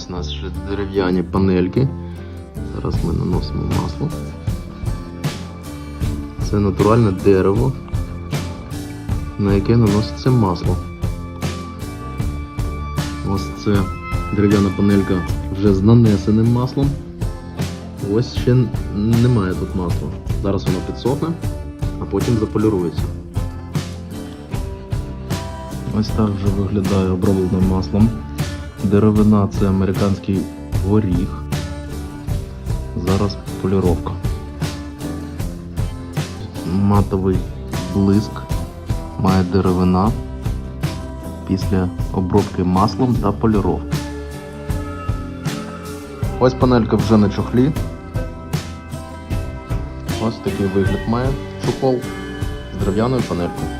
Ось наші дерев'яні панельки. Зараз ми наносимо масло. Це натуральне дерево, на яке наноситься масло. Ось це дерев'яна панелька вже з нанесеним маслом. Ось ще немає тут масла. Зараз воно підсохне, а потім заполірується. Ось так вже виглядає оброблене маслом. Деревина це американський горіх. Зараз поліровка. Матовий блиск має деревина після обробки маслом та поліровки. Ось панелька вже на чохлі. Ось такий вигляд має чохол з дерев'яною панелькою.